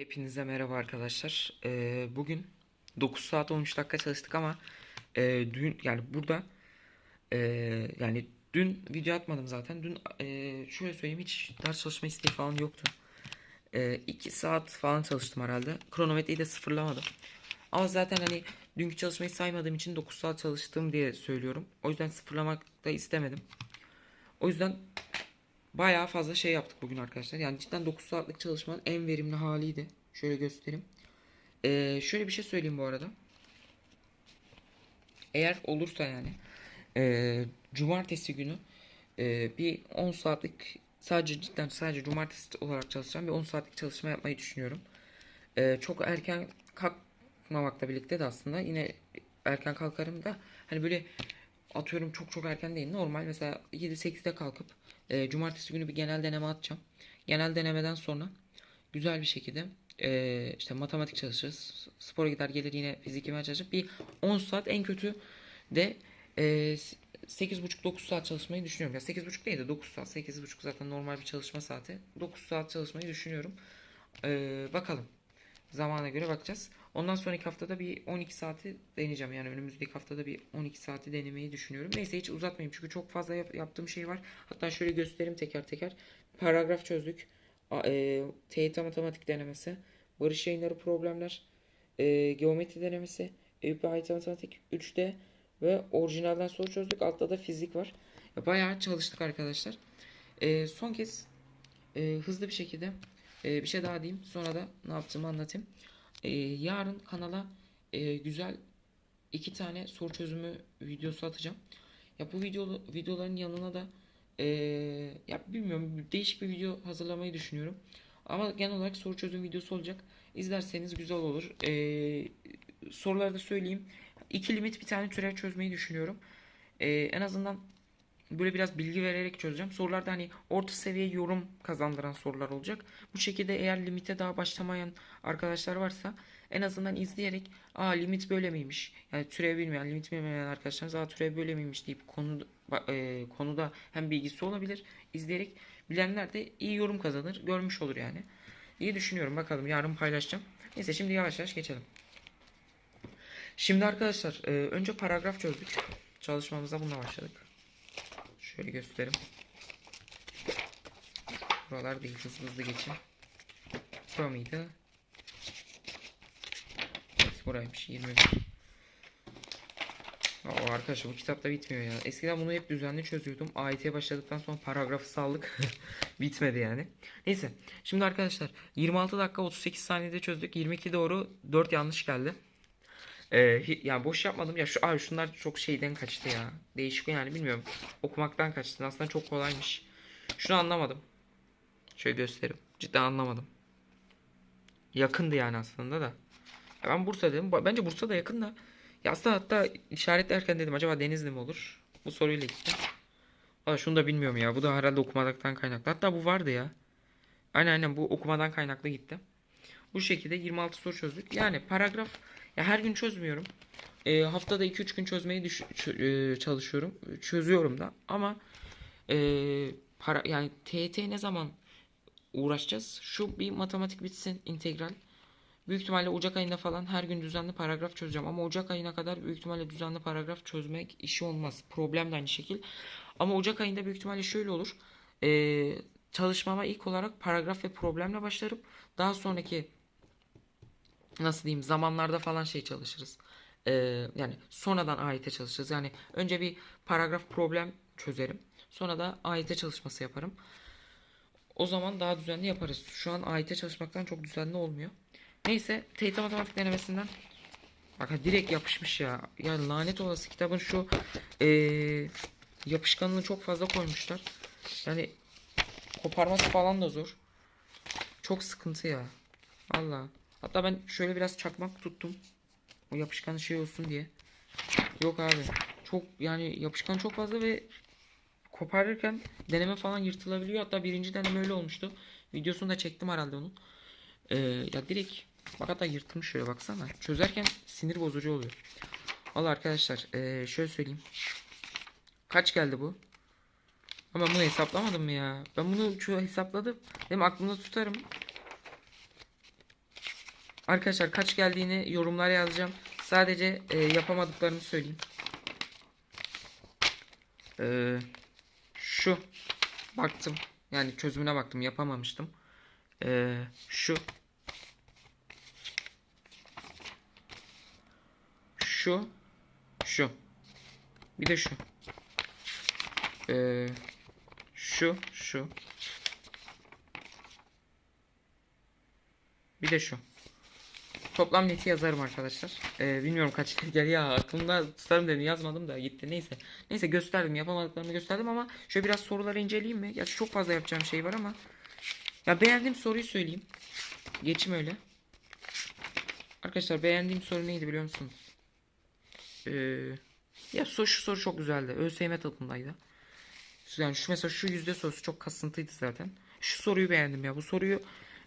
Hepinize merhaba arkadaşlar. Ee, bugün 9 saat 13 dakika çalıştık ama e, dün yani burada e, yani dün video atmadım zaten. Dün e, şöyle söyleyeyim hiç ders çalışma isteği falan yoktu. 2 saat falan çalıştım herhalde. Kronometreyi de sıfırlamadım. Ama zaten hani dünkü çalışmayı saymadığım için 9 saat çalıştım diye söylüyorum. O yüzden sıfırlamak da istemedim. O yüzden Bayağı fazla şey yaptık bugün arkadaşlar. Yani cidden 9 saatlik çalışmanın en verimli haliydi. Şöyle göstereyim. Ee, şöyle bir şey söyleyeyim bu arada. Eğer olursa yani ee, cumartesi günü ee, bir 10 saatlik sadece cidden sadece cumartesi olarak çalışacağım bir 10 saatlik çalışma yapmayı düşünüyorum. Ee, çok erken kalkmamakla birlikte de aslında yine erken kalkarım da hani böyle atıyorum çok çok erken değil normal mesela 7-8'de kalkıp e, cumartesi günü bir genel deneme atacağım. Genel denemeden sonra güzel bir şekilde e, işte matematik çalışırız. Spora gider gelir yine fizikime çalışıp bir 10 saat en kötü de e, 8,5-9 saat çalışmayı düşünüyorum. Ya 8,5 değil de 9 saat. 8,5 zaten normal bir çalışma saati. 9 saat çalışmayı düşünüyorum. E, bakalım. Zamana göre bakacağız. Ondan sonraki haftada bir 12 saati deneyeceğim. Yani önümüzdeki haftada bir 12 saati denemeyi düşünüyorum. Neyse hiç uzatmayayım çünkü çok fazla yap- yaptığım şey var. Hatta şöyle göstereyim teker teker. Paragraf çözdük. A- E, TYT matematik denemesi. Barış yayınları problemler. E, geometri denemesi. Eyüp ait matematik 3'de ve orijinalden soru çözdük. Altta da fizik var. Ya, bayağı çalıştık arkadaşlar. E, son kez e, hızlı bir şekilde e, bir şey daha diyeyim. Sonra da ne yaptığımı anlatayım. Ee, yarın kanala e, güzel iki tane soru çözümü videosu atacağım. Ya bu video videoların yanına da e, ya bilmiyorum değişik bir video hazırlamayı düşünüyorum. Ama genel olarak soru çözüm videosu olacak. İzlerseniz güzel olur. E, soruları da söyleyeyim. İki limit bir tane türev çözmeyi düşünüyorum. E, en azından böyle biraz bilgi vererek çözeceğim. Sorularda hani orta seviye yorum kazandıran sorular olacak. Bu şekilde eğer limite daha başlamayan arkadaşlar varsa en azından izleyerek aa limit böyle miymiş? Yani türev bilmeyen, limit bilmeyen arkadaşlarımız aa türev böyle miymiş deyip konu, e, konuda hem bilgisi olabilir. izleyerek bilenler de iyi yorum kazanır. Görmüş olur yani. İyi düşünüyorum. Bakalım yarın paylaşacağım. Neyse şimdi yavaş yavaş geçelim. Şimdi arkadaşlar e, önce paragraf çözdük. Çalışmamıza bununla başladık. Şöyle göstereyim. Buralar değil hızlı hızlı geçeyim. Bura mıydı? Evet, buraymış 21. O arkadaşlar bu kitap da bitmiyor ya. Eskiden bunu hep düzenli çözüyordum. AYT'ye başladıktan sonra paragrafı saldık. Bitmedi yani. Neyse. Şimdi arkadaşlar 26 dakika 38 saniyede çözdük. 22 doğru 4 yanlış geldi. Ee, yani boş yapmadım ya şu abi şunlar çok şeyden kaçtı ya. Değişik yani bilmiyorum. Okumaktan kaçtı. Aslında çok kolaymış. Şunu anlamadım. Şöyle göstereyim. Cidden anlamadım. Yakındı yani aslında da. Ya ben Bursa dedim. Bence Bursa da yakın da. Ya aslında hatta işaretlerken dedim acaba Denizli mi olur? Bu soruyla gittim. Aa, şunu da bilmiyorum ya. Bu da herhalde okumadan kaynaklı. Hatta bu vardı ya. Aynen aynen bu okumadan kaynaklı gitti. Bu şekilde 26 soru çözdük. Yani paragraf ya her gün çözmüyorum. E, haftada 2-3 gün çözmeyi düş- ç- e, çalışıyorum. Çözüyorum da ama e, para yani TYT ne zaman uğraşacağız? Şu bir matematik bitsin integral. Büyük ihtimalle Ocak ayında falan her gün düzenli paragraf çözeceğim. Ama Ocak ayına kadar büyük ihtimalle düzenli paragraf çözmek işi olmaz. Problem de aynı şekil. Ama Ocak ayında büyük ihtimalle şöyle olur. E, çalışmama ilk olarak paragraf ve problemle başlarım. Daha sonraki nasıl diyeyim zamanlarda falan şey çalışırız. Ee, yani sonradan AYT çalışırız. Yani önce bir paragraf problem çözerim. Sonra da AYT çalışması yaparım. O zaman daha düzenli yaparız. Şu an AYT çalışmaktan çok düzenli olmuyor. Neyse TYT matematik denemesinden Bak direkt yapışmış ya. Ya lanet olası kitabın şu eee yapışkanını çok fazla koymuşlar. Yani koparması falan da zor. Çok sıkıntı ya. Valla. Hatta ben şöyle biraz çakmak tuttum. O yapışkan şey olsun diye. Yok abi. Çok yani yapışkan çok fazla ve koparırken deneme falan yırtılabiliyor. Hatta birinci deneme öyle olmuştu. Videosunu da çektim herhalde onun. Ee, ya direkt bak hatta yırtılmış şöyle baksana. Çözerken sinir bozucu oluyor. Valla arkadaşlar ee, şöyle söyleyeyim. Kaç geldi bu? Ama bunu hesaplamadım ya? Ben bunu şu hesapladım. Hem aklımda tutarım. Arkadaşlar kaç geldiğini yorumlara yazacağım. Sadece e, yapamadıklarımı söyleyeyim. Ee, şu baktım. Yani çözümüne baktım. Yapamamıştım. Ee, şu şu şu bir de şu Ee, şu şu bir de şu Toplam neti yazarım arkadaşlar. Ee, bilmiyorum kaç net geldi ya aklımda tutarım dedim yazmadım da gitti neyse. Neyse gösterdim yapamadıklarımı gösterdim ama şöyle biraz soruları inceleyeyim mi? Gerçi çok fazla yapacağım şey var ama. Ya beğendiğim soruyu söyleyeyim. Geçim öyle. Arkadaşlar beğendiğim soru neydi biliyor musunuz? Ee, ya soru, şu soru çok güzeldi. ÖSYM tadındaydı. Yani şu mesela şu yüzde sorusu çok kasıntıydı zaten. Şu soruyu beğendim ya. Bu soruyu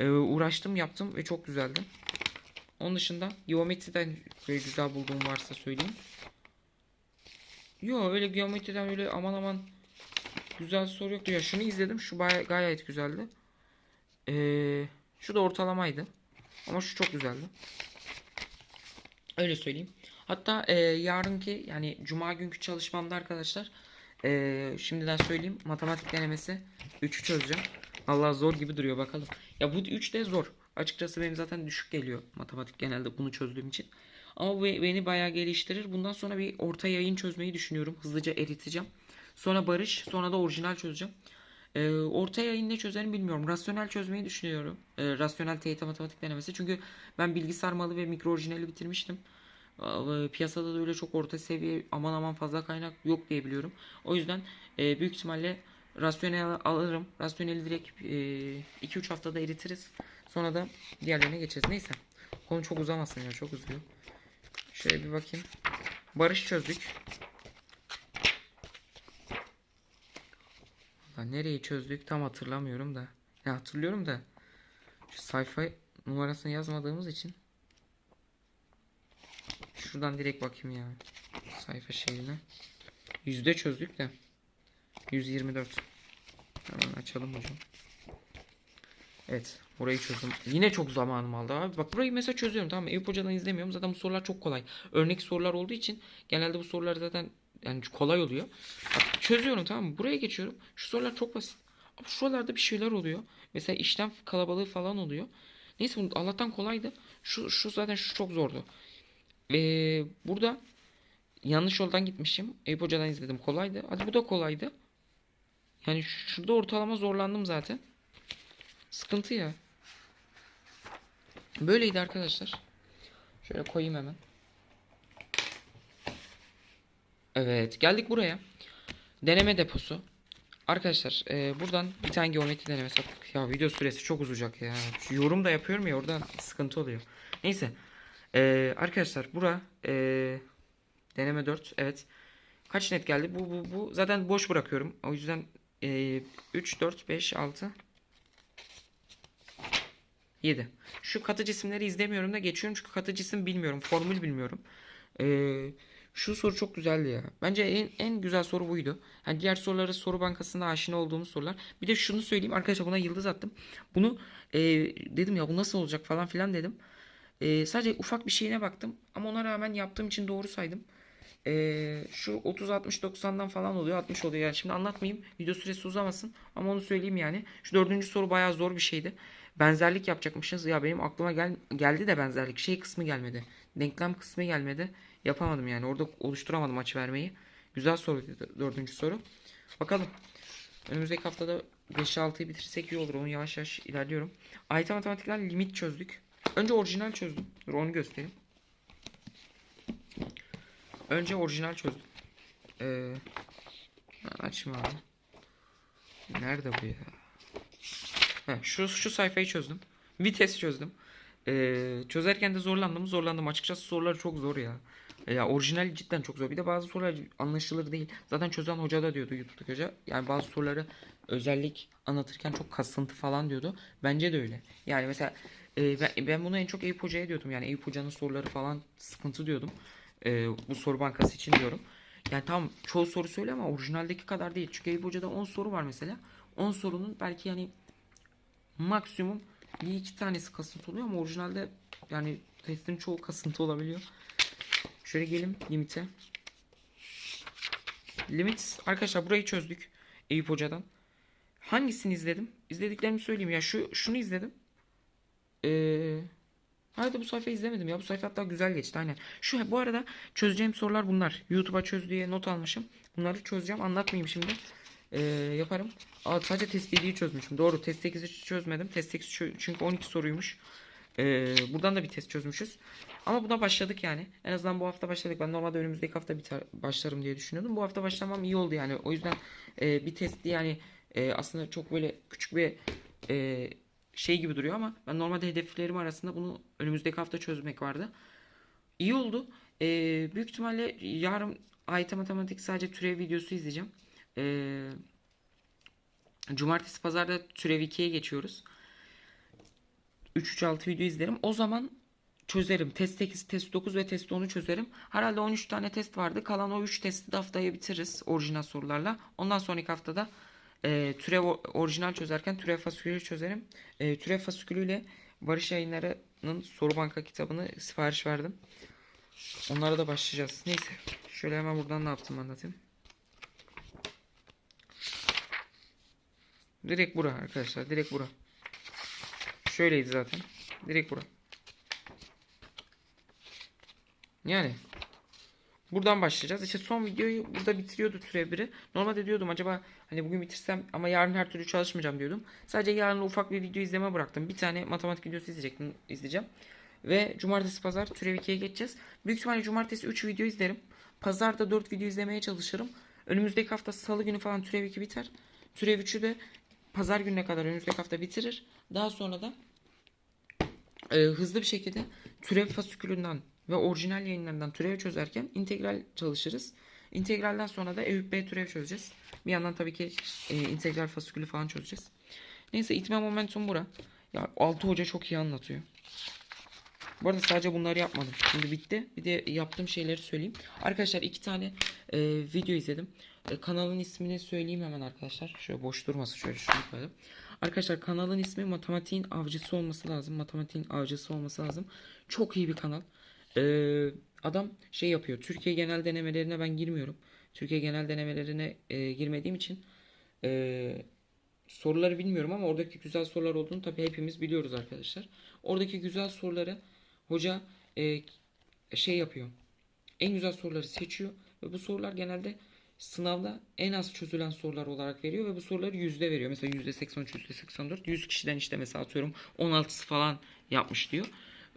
e, uğraştım yaptım ve çok güzeldi. Onun dışında geometriden böyle güzel bulduğum varsa söyleyeyim. Yo öyle geometriden öyle aman aman güzel soru yoktu. Ya şunu izledim. Şu gayet güzeldi. Ee, şu da ortalamaydı. Ama şu çok güzeldi. Öyle söyleyeyim. Hatta e, yarınki yani cuma günkü çalışmamda arkadaşlar e, şimdiden söyleyeyim matematik denemesi 3'ü çözeceğim. Allah zor gibi duruyor bakalım. Ya bu 3 de zor. Açıkçası benim zaten düşük geliyor matematik genelde bunu çözdüğüm için. Ama bu beni bayağı geliştirir. Bundan sonra bir orta yayın çözmeyi düşünüyorum. Hızlıca eriteceğim. Sonra barış, sonra da orijinal çözeceğim. Ee, orta yayın ne çözerim bilmiyorum. Rasyonel çözmeyi düşünüyorum. Ee, rasyonel TYT matematik denemesi. Çünkü ben bilgisayar malı ve mikro orijinali bitirmiştim. Ee, Piyasada da öyle çok orta seviye aman aman fazla kaynak yok diye biliyorum. O yüzden e, büyük ihtimalle rasyonel alırım. Rasyoneli direkt 2-3 haftada eritiriz. Sonra da diğerlerine geçeceğiz. Neyse. Konu çok uzamasın ya. Çok uzuyor. Şöyle bir bakayım. Barış çözdük. Lan nereyi çözdük tam hatırlamıyorum da. Ya hatırlıyorum da. Şu sayfa numarasını yazmadığımız için. Şuradan direkt bakayım ya. Sayfa şeyine. Yüzde çözdük de. 124. Hemen açalım hocam. Evet. Burayı çözdüm. Yine çok zamanım aldı abi. Bak burayı mesela çözüyorum tamam mı? Eyüp Hoca'dan izlemiyorum. Zaten bu sorular çok kolay. Örnek sorular olduğu için genelde bu sorular zaten yani kolay oluyor. Bak, çözüyorum tamam mı? Buraya geçiyorum. Şu sorular çok basit. Ama şuralarda bir şeyler oluyor. Mesela işlem kalabalığı falan oluyor. Neyse bu Allah'tan kolaydı. Şu, şu zaten şu çok zordu. Ee, burada yanlış yoldan gitmişim. Eyüp Hoca'dan izledim. Kolaydı. Hadi bu da kolaydı. Yani şurada ortalama zorlandım zaten. Sıkıntı ya. Böyleydi arkadaşlar. Şöyle koyayım hemen. Evet geldik buraya. Deneme deposu. Arkadaşlar e, buradan bir tane geometri denemesi yaptık. Ya video süresi çok uzayacak ya. Şu yorum da yapıyorum ya oradan sıkıntı oluyor. Neyse. E, arkadaşlar bura e, deneme 4 evet. Kaç net geldi? Bu bu bu zaten boş bırakıyorum. O yüzden e, 3 4 5 6 7. Şu katı cisimleri izlemiyorum da geçiyorum çünkü katı cisim bilmiyorum. Formül bilmiyorum. Ee, şu soru çok güzeldi ya. Bence en, en güzel soru buydu. Yani diğer soruları soru bankasında aşina olduğumuz sorular. Bir de şunu söyleyeyim arkadaşlar buna yıldız attım. Bunu e, dedim ya bu nasıl olacak falan filan dedim. E, sadece ufak bir şeyine baktım. Ama ona rağmen yaptığım için doğru saydım. E, şu 30 60 90'dan falan oluyor 60 oluyor yani şimdi anlatmayayım video süresi uzamasın ama onu söyleyeyim yani şu dördüncü soru bayağı zor bir şeydi benzerlik yapacakmışız. Ya benim aklıma gel geldi de benzerlik. Şey kısmı gelmedi. Denklem kısmı gelmedi. Yapamadım yani. Orada oluşturamadım açı vermeyi. Güzel soru dördüncü soru. Bakalım. Önümüzdeki haftada 5-6'yı bitirsek iyi olur. Onu yavaş yavaş ilerliyorum. AYT matematikler limit çözdük. Önce orijinal çözdüm. Dur onu göstereyim. Önce orijinal çözdüm. Ee, abi. Nerede bu ya? Heh, şu, şu sayfayı çözdüm. Vites çözdüm. Ee, çözerken de zorlandım. Zorlandım. Açıkçası sorular çok zor ya. Ya orijinal cidden çok zor. Bir de bazı sorular anlaşılır değil. Zaten çözen hoca da diyordu YouTube'daki hoca. Yani bazı soruları özellik anlatırken çok kasıntı falan diyordu. Bence de öyle. Yani mesela e, ben, ben bunu en çok Eyüp Hoca'ya diyordum. Yani Eyüp Hoca'nın soruları falan sıkıntı diyordum. E, bu soru bankası için diyorum. Yani tam çoğu soru söyle ama orijinaldeki kadar değil. Çünkü Eyüp Hoca'da 10 soru var mesela. 10 sorunun belki yani maksimum bir iki tanesi kasıntı oluyor ama orijinalde Yani testin çoğu kasıntı olabiliyor. Şöyle gelin limite. Limit arkadaşlar burayı çözdük. Eyüp Hoca'dan. Hangisini izledim? İzlediklerimi söyleyeyim ya. Şu şunu izledim. Ee, Hayır bu sayfayı izlemedim ya. Bu sayfa hatta güzel geçti aynen. Şu bu arada çözeceğim sorular bunlar. YouTube'a çöz diye not almışım. Bunları çözeceğim. Anlatmayayım şimdi. Ee, yaparım. Aa, sadece test 7'yi çözmüşüm. Doğru. Test 8'i çözmedim. Test 8 çö- çünkü 12 soruymuş. Ee, buradan da bir test çözmüşüz. Ama buna başladık yani. En azından bu hafta başladık. Ben normalde önümüzdeki hafta biter, başlarım diye düşünüyordum. Bu hafta başlamam iyi oldu yani. O yüzden e, bir testi yani e, aslında çok böyle küçük bir e, şey gibi duruyor ama ben normalde hedeflerim arasında bunu önümüzdeki hafta çözmek vardı. İyi oldu. E, büyük ihtimalle yarın AYT matematik sadece türev videosu izleyeceğim. E, cumartesi pazarda türev 2'ye geçiyoruz. 3-3-6 video izlerim. O zaman çözerim. Test 8, test 9 ve test 10'u çözerim. Herhalde 13 tane test vardı. Kalan o 3 testi de haftaya bitiririz orijinal sorularla. Ondan sonraki haftada e, türev orijinal çözerken türev fasikülü çözerim. E, türev fasikülüyle Barış Yayınları'nın soru banka kitabını sipariş verdim. Onlara da başlayacağız. Neyse. Şöyle hemen buradan ne yaptım anlatayım. Direkt bura arkadaşlar. Direkt bura. Şöyleydi zaten. Direkt bura. Yani buradan başlayacağız. İşte son videoyu burada bitiriyordu türev biri. Normalde diyordum acaba hani bugün bitirsem ama yarın her türlü çalışmayacağım diyordum. Sadece yarın ufak bir video izleme bıraktım. Bir tane matematik videosu izleyecektim, izleyeceğim. Ve cumartesi pazar türev 2'ye geçeceğiz. Büyük ihtimalle cumartesi 3 video izlerim. Pazarda 4 video izlemeye çalışırım. Önümüzdeki hafta salı günü falan türev 2 biter. Türev 3'ü de pazar gününe kadar önümüzdeki hafta bitirir. Daha sonra da e, hızlı bir şekilde türev fasikülünden ve orijinal yayınlarından türev çözerken integral çalışırız. İntegralden sonra da Eyüp B türev çözeceğiz. Bir yandan tabii ki e, integral fasikülü falan çözeceğiz. Neyse itme momentum bura. Ya Altı Hoca çok iyi anlatıyor. Bu arada sadece bunları yapmadım. Şimdi bitti. Bir de yaptığım şeyleri söyleyeyim. Arkadaşlar iki tane e, video izledim. E, kanalın ismini söyleyeyim hemen arkadaşlar. Şöyle boş durmasın şöyle şunu koyalım. Arkadaşlar kanalın ismi Matematiğin Avcısı olması lazım. Matematiğin Avcısı olması lazım. Çok iyi bir kanal. Ee, adam şey yapıyor. Türkiye genel denemelerine ben girmiyorum. Türkiye genel denemelerine e, girmediğim için e, soruları bilmiyorum ama oradaki güzel sorular olduğunu tabii hepimiz biliyoruz arkadaşlar. Oradaki güzel soruları hoca e, şey yapıyor. En güzel soruları seçiyor ve bu sorular genelde sınavda en az çözülen sorular olarak veriyor ve bu soruları yüzde veriyor. Mesela yüzde 83, yüzde 84, 100 kişiden işte mesela atıyorum 16'sı falan yapmış diyor.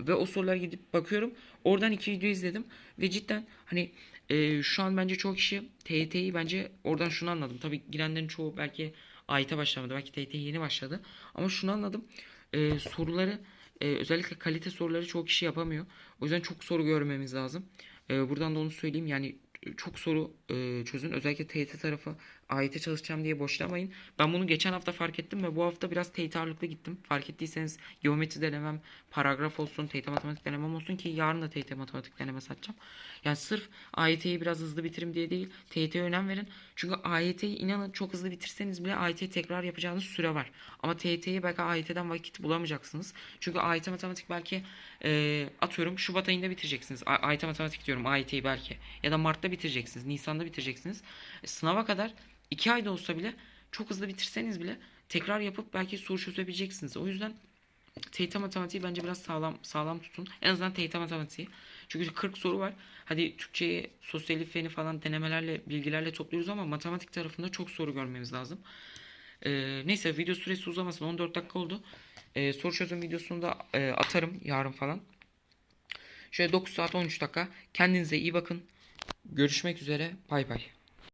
Ve o sorulara gidip bakıyorum. Oradan iki video izledim ve cidden hani e, şu an bence çoğu kişi TYT'yi bence oradan şunu anladım. Tabii girenlerin çoğu belki AYT başlamadı. Belki TYT yeni başladı. Ama şunu anladım. E, soruları e, özellikle kalite soruları çoğu kişi yapamıyor. O yüzden çok soru görmemiz lazım. E, buradan da onu söyleyeyim. Yani çok soru çözün. Özellikle TYT tarafı AYT çalışacağım diye boşlamayın. Ben bunu geçen hafta fark ettim ve bu hafta biraz TYT ağırlıklı gittim. Fark ettiyseniz geometri denemem, paragraf olsun, TYT matematik denemem olsun ki yarın da TYT matematik deneme satacağım. Yani sırf AYT'yi biraz hızlı bitirim diye değil, TYT'ye önem verin. Çünkü AYT'yi inanın çok hızlı bitirseniz bile AYT'yi tekrar yapacağınız süre var. Ama TYT'yi belki AYT'den vakit bulamayacaksınız. Çünkü AYT matematik belki e, atıyorum Şubat ayında bitireceksiniz. A- AYT matematik diyorum AYT'yi belki. Ya da Mart'ta bitireceksiniz, Nisan'da bitireceksiniz. E, sınava kadar 2 ayda olsa bile çok hızlı bitirseniz bile tekrar yapıp belki soru çözebileceksiniz. O yüzden TYT matematiği bence biraz sağlam sağlam tutun. En azından TYT matematiği. Çünkü 40 soru var. Hadi Türkçeyi, sosyal feni falan denemelerle, bilgilerle topluyoruz ama matematik tarafında çok soru görmemiz lazım. Ee, neyse video süresi uzamasın. 14 dakika oldu. Ee, soru çözüm videosunu da e, atarım yarın falan. Şöyle 9 saat 13 dakika. Kendinize iyi bakın. Görüşmek üzere. Bay bay.